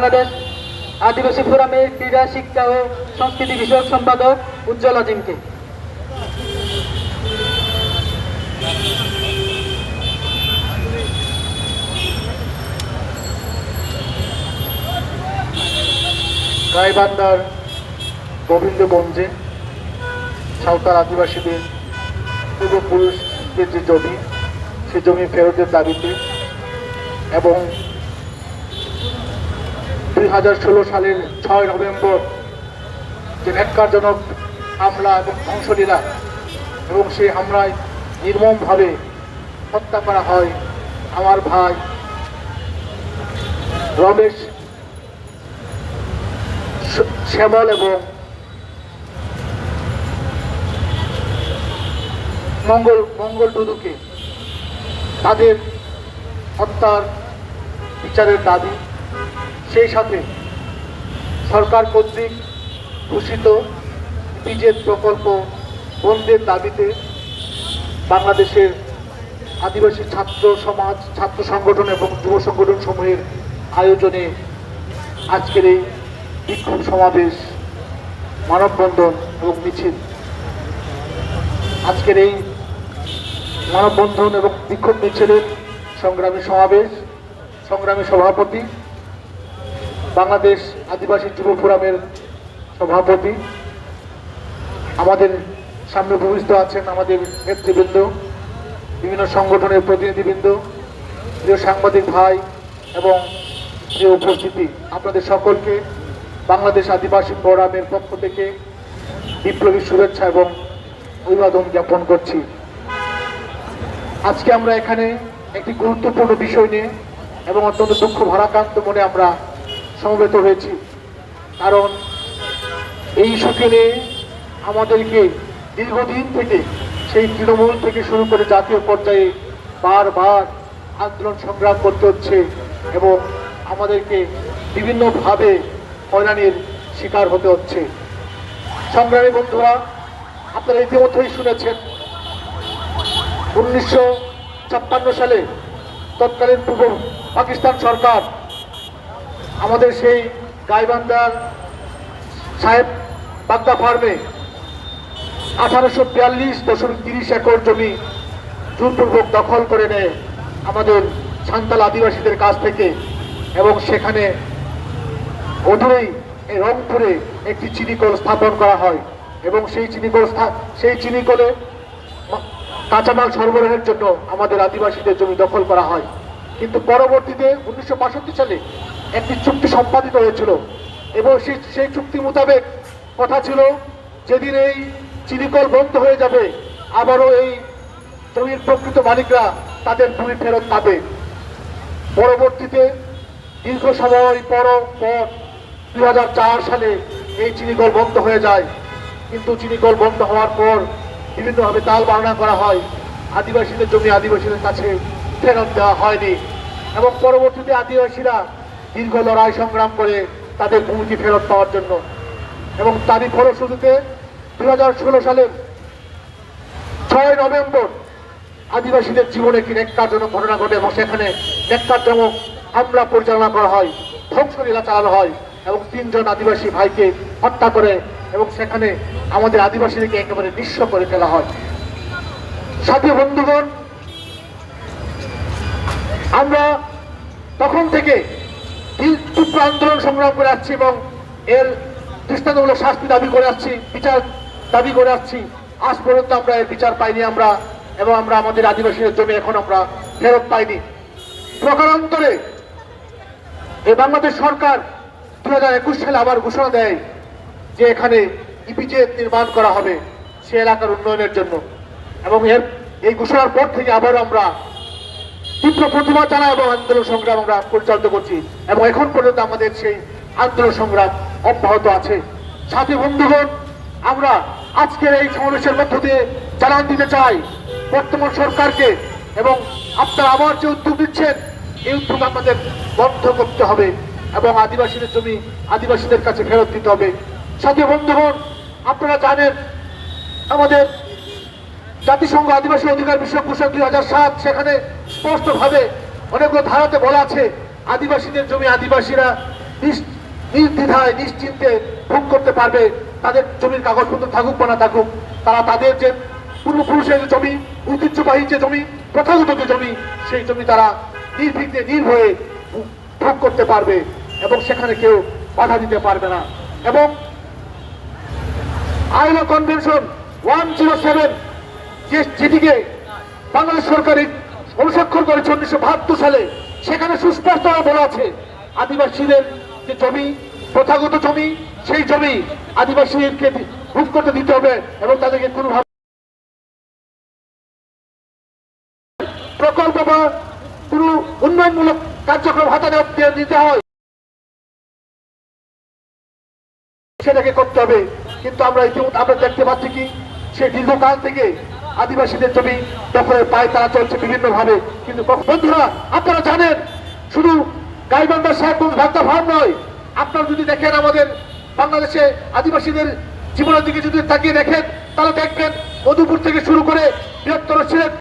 বাংলাদেশ আদিবাসী ফোরামের ক্রীড়া, শিক্ষা ও সংস্কৃতি বিষয়ক সম্পাদক উজ্জ্বল আজিমকে। গাইবান্ধার গোবিন্দগঞ্জে সাঁওতাল আদিবাসীদের পূর্বপুরুষদের যে জমি, সে জমি ফেরতের দাবিতে এবং দুই হাজার ষোলো সালের ছয় নভেম্বর যে ন্যাক্কারজনক হামলা এবং ধ্বংসলীলা এবং সেই হামলায় নির্মমভাবে হত্যা করা হয় আমার ভাই রমেশ শ্যামল এবং মঙ্গল মঙ্গল টুদুকে তাদের হত্যার বিচারের দাবি। সেই সাথে সরকার কর্তৃক ঘোষিত পিজেদ প্রকল্প বন্ধের দাবিতে বাংলাদেশের আদিবাসী ছাত্র সমাজ, ছাত্র সংগঠন এবং যুব সংগঠন সমূহের আয়োজনে আজকের এই বিক্ষোভ সমাবেশ, মানববন্ধন এবং মিছিল। আজকের এই মানববন্ধন এবং বিক্ষোভ মিছিলের সংগ্রামী সমাবেশ, সংগ্রামী সভাপতি বাংলাদেশ আদিবাসী যুব ফোরামের সভাপতি। আমাদের সামনে ভূমিষ্ঠ আছেন আমাদের নেতৃবৃন্দ, বিভিন্ন সংগঠনের প্রতিনিধিবৃন্দ, প্রিয় সাংবাদিক ভাই এবং প্রিয় উপস্থিতি। আপনাদের সকলকে বাংলাদেশ আদিবাসী ফোরামের পক্ষ থেকে বিপ্লবী শুভেচ্ছা এবং অভিবাদন জ্ঞাপন করছি। আজকে আমরা এখানে একটি গুরুত্বপূর্ণ বিষয় নিয়ে এবং অত্যন্ত দুঃখ ভারাক্রান্ত মনে আমরা সমবেত হয়েছি। কারণ এই ইস্যুকে আমাদেরকে দীর্ঘদিন থেকে সেই তৃণমূল থেকে শুরু করে জাতীয় পর্যায়ে বারবার আন্দোলন সংগ্রাম করতে হচ্ছে এবং আমাদেরকে বিভিন্নভাবে হয়রানির শিকার হতে হচ্ছে। সংগ্রামী বন্ধুরা, আপনারা ইতিমধ্যেই শুনেছেন, উনিশশো ছাপ্পান্ন সালে তৎকালীন পূর্ব পাকিস্তান সরকার আমাদের সেই গাইবান্ধার সাহেব বাগদা ফার্মে আঠারোশো বিয়াল্লিশ দশমিক তিরিশ একর জমি জোরপূর্বক দখল করে নেয় আমাদের সান্তাল আদিবাসীদের কাছ থেকে এবং সেখানে অদূরেই এই রংপুরে একটি চিনিকল স্থাপন করা হয় এবং সেই চিনিকল সেই চিনিকলে কাঁচামাল সরবরাহের জন্য আমাদের আদিবাসীদের জমি দখল করা হয়। কিন্তু পরবর্তীতে উনিশশো বাষট্টি সালে একটি চুক্তি সম্পাদিত হয়েছিল। এবং সেই চুক্তি মোতাবেক কথা ছিল, যেদিন এই চিনিকল বন্ধ হয়ে যাবে, আবারও এই জমির প্রকৃত মালিকরা তাদের ভূমি ফেরত পাবে। পরবর্তীতে দীর্ঘ সময় পর পর দু হাজার চার সালে এই চিনিকল বন্ধ হয়ে যায়। কিন্তু চিনিকল বন্ধ হওয়ার পর বিভিন্নভাবে তাল বাড়না করা হয়। আদিবাসীদের জমি আদিবাসীদের কাছে ফেরত দেওয়া হয়নি। এবং পরবর্তীতে আদিবাসীরা দীর্ঘ লড়াই সংগ্রাম করে তাদের ভূমিটি ফেরত পাওয়ার জন্য। এবং তারই ফলশ্রুতিতে দুই সালের ছয় নভেম্বর আদিবাসীদের জীবনে একটি নেককারজনক ঘটনা ঘটে এবং সেখানে নেককারজনক হামলা পরিচালনা করা হয়, ধ্বংসলীলা চালানো হয় এবং তিনজন আদিবাসী ভাইকে হত্যা করে এবং সেখানে আমাদের আদিবাসীদেরকে একেবারে নিঃস্ব করে ফেলা হয়। সাথী বন্ধুগণ, আমরা তখন থেকে তীব্র আন্দোলন সংগ্রাম করে আসছি এবং এর দৃষ্টান্তমূলক শাস্তি দাবি করে আসছি, বিচার দাবি করে আসছি। আজ পর্যন্ত আমরা এর বিচার পাইনি আমরা এবং আমরা আমাদের আদিবাসীদের জমি এখন আমরা ফেরত পাইনি। প্রকারান্তরে এই বাংলাদেশ সরকার দু হাজার একুশ সালে আবার ঘোষণা দেয় যে এখানে ইপিজেড নির্মাণ করা হবে সে এলাকার উন্নয়নের জন্য এবং এর এই ঘোষণার পর থেকে আবারও আমরা তীব্র প্রতিবাদ জানাই এবং আন্দোলন সংগ্রাম আমরা পরিচালিত করছি এবং এখন পর্যন্ত আমাদের সেই আন্দোলন সংগ্রাম অব্যাহত আছে। সাথী বন্ধুগণ, আমরা আজকের এই সমাবেশের মধ্য দিয়ে জানান দিতে চাই, বর্তমান সরকারকে এবং আপনারা আবার যে উদ্যোগ দিচ্ছেন এই উদ্যোগ আমাদের বন্ধ করতে হবে এবং আদিবাসীদের জমি আদিবাসীদের কাছে ফেরত দিতে হবে। সাথী বন্ধুগণ, আপনারা জানেন, আমাদের জাতিসংঘ আদিবাসী অধিকার বিষয়ক ঘোষণা দুই হাজার সাত, সেখানে স্পষ্টভাবে অনেকগুলো ধারাতে বলা আছে, আদিবাসীদের জমি আদিবাসীরা নির্দ্বিধায়, নিশ্চিন্তে ভোগ করতে পারবে, তাদের জমির কাগজপত্র থাকুক বা না থাকুক, তারা তাদের যে পূর্বপুরুষের জমি, ঐতিহ্যবাহী যে জমি, প্রথাগত যে জমি, সেই জমি তারা নির্বিঘ্নে নির্ভয়ে ভোগ- করতে পারবে এবং সেখানে কেউ বাধা দিতে পারবে না। এবং আইলো কনভেনশন ওয়ান জিরো সেভেন যে যেটিকে বাংলাদেশ সরকার অনুস্বাক্ষর করেছে উনিশশো বাহাত্তর সালে। সেখানে সুস্পষ্টভাবে বলা আছে, আদিবাসীদের যে জমি, প্রথাগত জমি, সেই জমি আদিবাসীদেরকে ভোগ করতে দিতে হবে এবং তাদেরকে কোনোভাবে প্রকল্প বা কোনো উন্নয়নমূলক কার্যক্রম হাতে নিতে হয়। সেটাকে করতে হবে। কিন্তু আমরা ইতিমধ্যে আমরা দেখতে পাচ্ছি কি, সে দীর্ঘকাল থেকে আদিবাসীদের জমি দখলের পায় তারা চলছে বিভিন্ন ভাবে কিন্তু বন্ধুরা, আপনারা জানেন, শুধু গাইবান্ধার সাহেবগঞ্জ ভাগটা ভাব নয়, আপনারা যদি দেখেন আমাদের বাংলাদেশে আদিবাসীদের জীবনের দিকে যদি তাকিয়ে দেখেন, তাহলে দেখবেন মধুপুর থেকে শুরু করে বৃহত্তর সিলেট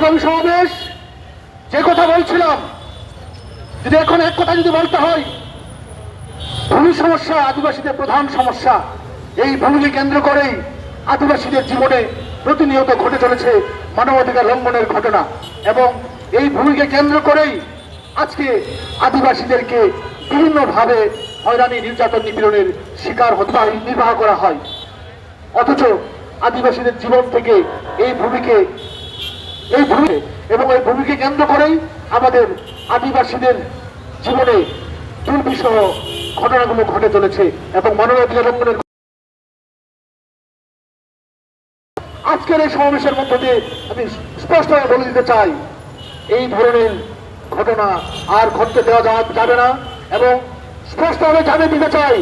সংগ্রামী সমাবেশ যে কথা বলছিলাম যদি এখন এক কথা যদি বলতে হয় ভূমি সমস্যা আদিবাসীদের প্রধান সমস্যা। এই ভূমিকে কেন্দ্র করেই আদিবাসীদের জীবনে প্রতিনিয়ত ঘটে চলেছে মানবাধিকার লঙ্ঘনের ঘটনা। এবং এই ভূমিকে কেন্দ্র করেই আজকে আদিবাসীদেরকে বিভিন্নভাবে হয়রানি নির্যাতন নিপীড়নের শিকার হতে হয়, নির্বাহ করা হয়। অথচ আদিবাসীদের জীবন থেকে এই ভূমিকে এই ভূমি এবং এই ভূমিকে কেন্দ্র করেই আমাদের আদিবাসীদের জীবনে দুর্বিষহ ঘটনাগুলো ঘটে চলেছে এবং মানবাধিকার লঙ্ঘনের আজকের এই সমাবেশের মধ্য দিয়ে আমি স্পষ্টভাবে বলে দিতে চাই, এই ধরনের ঘটনা আর ঘটতে দেওয়া যাবে না এবং স্পষ্টভাবে জানিয়ে দিতে চাই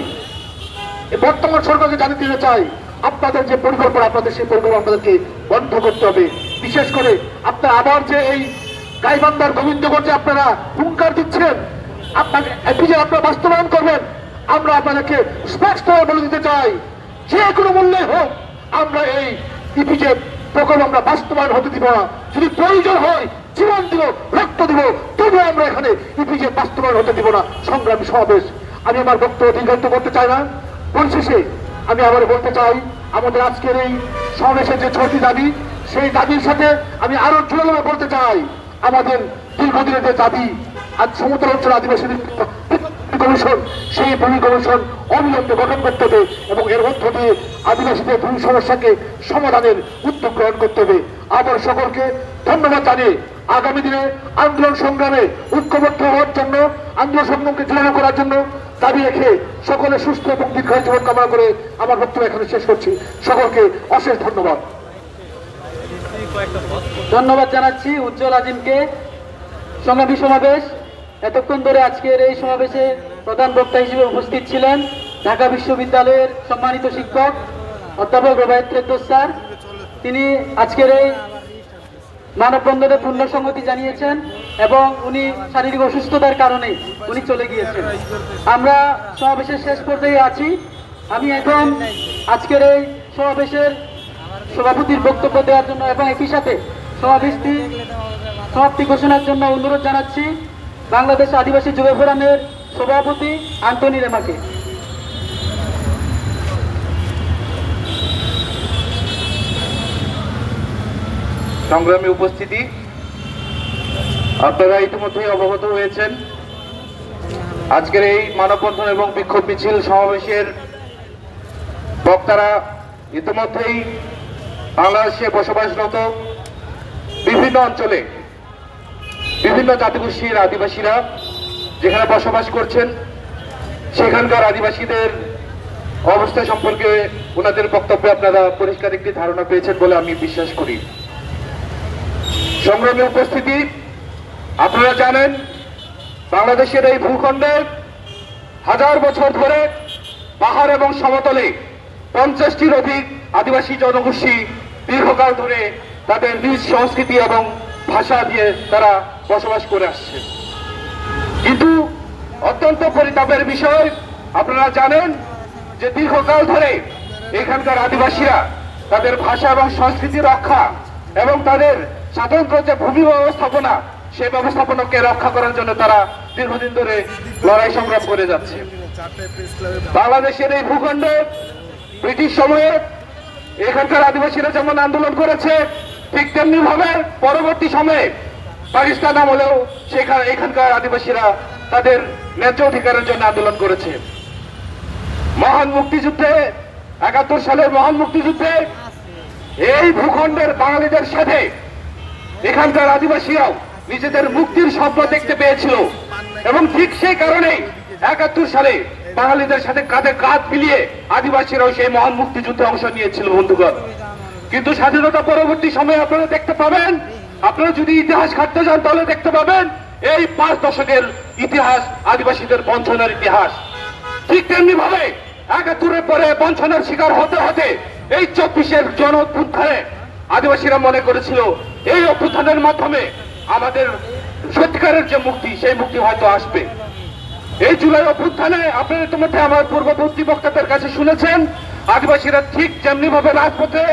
বর্তমান সরকারকে জানিয়ে দিতে চাই আপনাদের যে পরিকল্পনা, আপনাদের সেই পরিকল্পনা আপনাদেরকে বন্ধ করতে হবে। বিশেষ করে আপনারা আবার যে এই গাইবান্ধার গোবিন্দগঞ্জে আপনারা হুঙ্কার দিচ্ছেন এপিজে আপনারা বাস্তবায়ন করবেন, আমরা আপনাদেরকে স্পষ্টভাবে বলে দিতে চাই, যে কোনো মূল্যে হোক, আমরা এই ইপিজে প্রকল্প আমরা বাস্তবায়ন হতে দিব না। যদি প্রয়োজন হয়, জীবন দিব, রক্ত দিব, তবুও আমরা এখানে ইপিজে বাস্তবায়ন হতে দিব না। সংগ্রামী সমাবেশ। আমি আমার বক্তব্য দীর্ঘায়িত করতে চাই না। পরিশেষে আমি আবার বলতে চাই, আমাদের আজকের এই সমাবেশের যে ছয়টি দাবি, সেই দাবির সাথে আমি আরও জোরালো বলতে চাই, আমাদের দীর্ঘদিনের যে দাবি, আজ সমতল অঞ্চল আদিবাসীদের কমিশন, সেই ভূমি কমিশন অবিলম্বে গঠন করতে হবে এবং এর মধ্য দিয়ে আদিবাসীদের ভূমি সমস্যাকে সমাধানের উদ্যোগ গ্রহণ করতে হবে। আবার সকলকে ধন্যবাদ জানিয়ে আগামী দিনে আন্দোলন সংগ্রামে ঐক্যবদ্ধ হওয়ার জন্য, আন্দোলন সংগ্রামকে জোরালো করার জন্য দাবি রেখে সকলে সুস্থ এবং দীর্ঘায়ু জীবন কামনা করে আমার বক্তব্য এখানে শেষ করছি। সকলকে অশেষ ধন্যবাদ। ধন্যবাদ জানাচ্ছি উজ্জ্বল আজিমকে। সংগ্রামী সমাবেশ, এতক্ষণ ধরে আজকের এই সমাবেশে প্রধান বক্তা হিসেবে উপস্থিত ছিলেন ঢাকা বিশ্ববিদ্যালয়ের সম্মানিত শিক্ষক অধ্যাপক রবায়ত স্যার। তিনি আজকের এই মানববন্ধনে পূর্ণ সংগতি জানিয়েছেন এবং উনি শারীরিক অসুস্থতার কারণে উনি চলে গিয়েছেন। আমরা সমাবেশের শেষ পর্যায়ে আছি। আমি এখন আজকের এই সমাবেশের সভাপতির বক্তব্য দেওয়ার জন্য এবং একই সাথে সমাবেশটি সমাপ্তি ঘোষণার জন্য অনুরোধ জানাচ্ছি। বাংলাদেশ আদিবাসী যুব ফোরামের সভাপতি আন্তনি রেমাকে। সংগ্রামী উপস্থিতি। আপনারা ইতিমধ্যেই অবগত হয়েছেন। আজকের এই মানববন্ধন এবং বিক্ষোভ মিছিল সমাবেশের বক্তারা ইতিমধ্যেই বাংলাদেশে বসবাসরত বিভিন্ন অঞ্চলে বিভিন্ন জাতিগোষ্ঠীর আদিবাসীরা যেখানে বসবাস করছেন, সেখানকার আদিবাসীদের অবস্থা সম্পর্কে ওনাদের বক্তব্যে আপনারা পরিষ্কার একটি ধারণা পেয়েছেন বলে আমি বিশ্বাস করি। সংগ্রামী উপস্থিতি, আপনারা জানেন বাংলাদেশের এই ভূখণ্ডে হাজার বছর ধরে পাহাড় এবং সমতলে পঞ্চাশটির অধিক আদিবাসী জনগোষ্ঠী দীর্ঘকাল ধরে তাদের নিজ সংস্কৃতি এবং ভাষা দিয়ে তারা বসবাস করে আসছে। কিন্তু অত্যন্ত পরিতাপের বিষয়, আপনারা জানেন যে দীর্ঘকাল ধরে এখানকার আদিবাসীরা তাদের ভাষা এবং সংস্কৃতি রক্ষা এবং তাদের স্বাতন্ত্র যে ভূমি ব্যবস্থাপনা, সেই ব্যবস্থাপনাকে রক্ষা করার জন্য তারা দীর্ঘদিন ধরে লড়াই সংগ্রাম করে যাচ্ছে। বাংলাদেশের এই ভূখণ্ড ব্রিটিশ সময়ে এখানকার আদিবাসীরা যেমন আন্দোলন করেছে, ঠিক তেমনি ভাবে পরবর্তী সময়ে পাকিস্তান আমলেও সেখানে এখানকার আদিবাসীরা তাদের ন্যায্য অধিকারের জন্য আন্দোলন করেছে। মহান মুক্তিযুদ্ধে, একাত্তর সালের মহান মুক্তিযুদ্ধে এই ভূখণ্ডের বাঙালিদের সাথে এখানকার আদিবাসীরাও নিজেদের মুক্তির স্বপ্ন দেখতে পেয়েছিল। এবং ঠিক সেই কারণেই একাত্তর সালে বাঙালিদের সাথে কাঁধে কাঁধ মিলিয়ে আদিবাসীরাও সেই মহান মুক্তিযুদ্ধে অংশ নিয়েছিল, বন্ধুগণ। কিন্তু স্বাধীনতা পরবর্তী সময়ে আপনারা দেখতে পাবেন, আপনারা যদি ইতিহাস ঘাটতে যান তাহলে দেখতে পাবেন, এই পাঁচ দশকের ইতিহাস আদিবাসীদের বঞ্চনার ইতিহাস। ঠিক তেমনি ভাবে একাত্তরের পরে বঞ্চনার শিকার হতে হতে এই চব্বিশের জন অভ্যুত্থানে আদিবাসীরা মনে করেছিল, এই অভ্যুত্থানের মাধ্যমে আমাদের সত্যিকারের যে মুক্তি, সেই মুক্তি হয়তো আসবে। এই জুলাই অভ্যুত্থানে আপনারা ইতিমধ্যে আমার পূর্ববর্তী বক্তাদের কাছে শুনেছেন, আদিবাসীরা ঠিক যেমনি ভাবে রাজপথে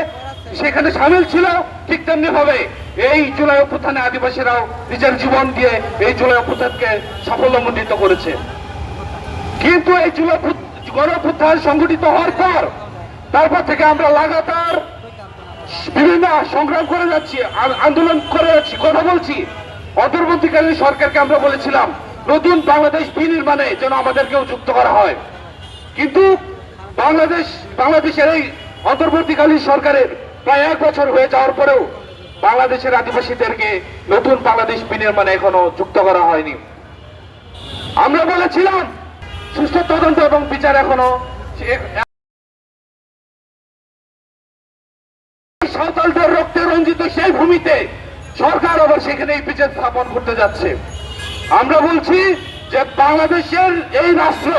সেখানে সামিল ছিল, ঠিক তেমনি ভাবে এই জুলাই অভ্যুত্থানে আদিবাসীরাও নিজের জীবন দিয়ে এই জুলাই অভ্যুত্থানকে সাফল্যমণ্ডিত করেছে। কিন্তু এই জুলাই গণপুত্থান সংগঠিত হওয়ার পর, তারপর থেকে আমরা লাগাতার বিভিন্ন সংগ্রাম করে যাচ্ছি আন্দোলন করে যাচ্ছি, কথা বলছি। অন্তর্বর্তীকালীন সরকারকে আমরা বলেছিলাম, নতুন বাংলাদেশ বিনির্মাণে যেন আমাদেরকেও যুক্ত করা হয়। কিন্তু বাংলাদেশ, বাংলাদেশের এই অন্তর্বর্তীকালীন সরকারের প্রায় এক বছর হয়ে যাওয়ার পরেও বাংলাদেশের আদিবাসীদেরকে নতুন বাংলাদেশ বিনির্মাণে এখনও যুক্ত করা হয়নি। আমরা বলেছিলাম সুস্থ তদন্ত এবং বিচার এখনও সাঁওতালদের রক্তে রঞ্জিত সেই ভূমিতে সরকার আবার সেখানে এই বিচার স্থাপন করতে যাচ্ছে। আমরা বলছি যে বাংলাদেশের এই রাষ্ট্র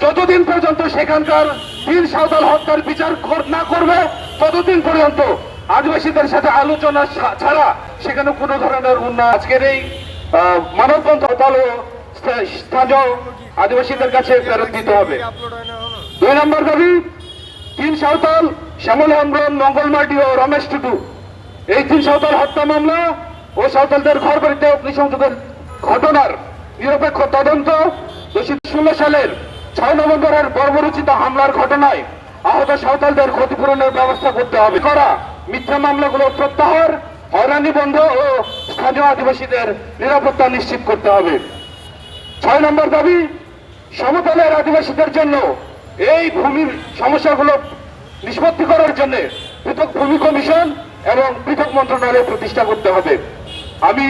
যতদিন পর্যন্ত সেখানকার বীর সাঁওতাল হত্যার বিচার না করবে, ততদিন পর্যন্ত আদিবাসীদের সাথে আলোচনা ছাড়া সেখানে কোনো ধরনের উন্নয়ন আজকের এই ও স্থা- স্থানীয় আদিবাসীদের কাছে ফেরত দিতে হবে। দুই নম্বর দাবি তিন সাঁওতাল শ্যামল হেমব্রম মঙ্গলমাটি ও রমেশ টুটু এই তিন সাঁওতাল হত্যা মামলা ও সাঁওতালদের ঘর বাড়িতে অগ্নিসংযোগের ঘটনার নিরপেক্ষ তদন্ত দোষী ষোলো সালের ছয় নভেম্বরের বর্বরচিত হামলার ঘটনায় আহত সাঁওতালদের ক্ষতিপূরণের ব্যবস্থা করতে হবে। করা মিথ্যা মামলাগুলো প্রত্যাহার, হয়রানি বন্ধ ও স্থানীয় আদিবাসীদের নিরাপত্তা নিশ্চিত করতে হবে। ছয় নম্বর দাবি, সমতলের আদিবাসীদের জন্য এই ভূমির সমস্যাগুলো নিষ্পত্তি করার জন্য পৃথক ভূমি কমিশন এবং পৃথক মন্ত্রণালয় প্রতিষ্ঠা করতে হবে। আমি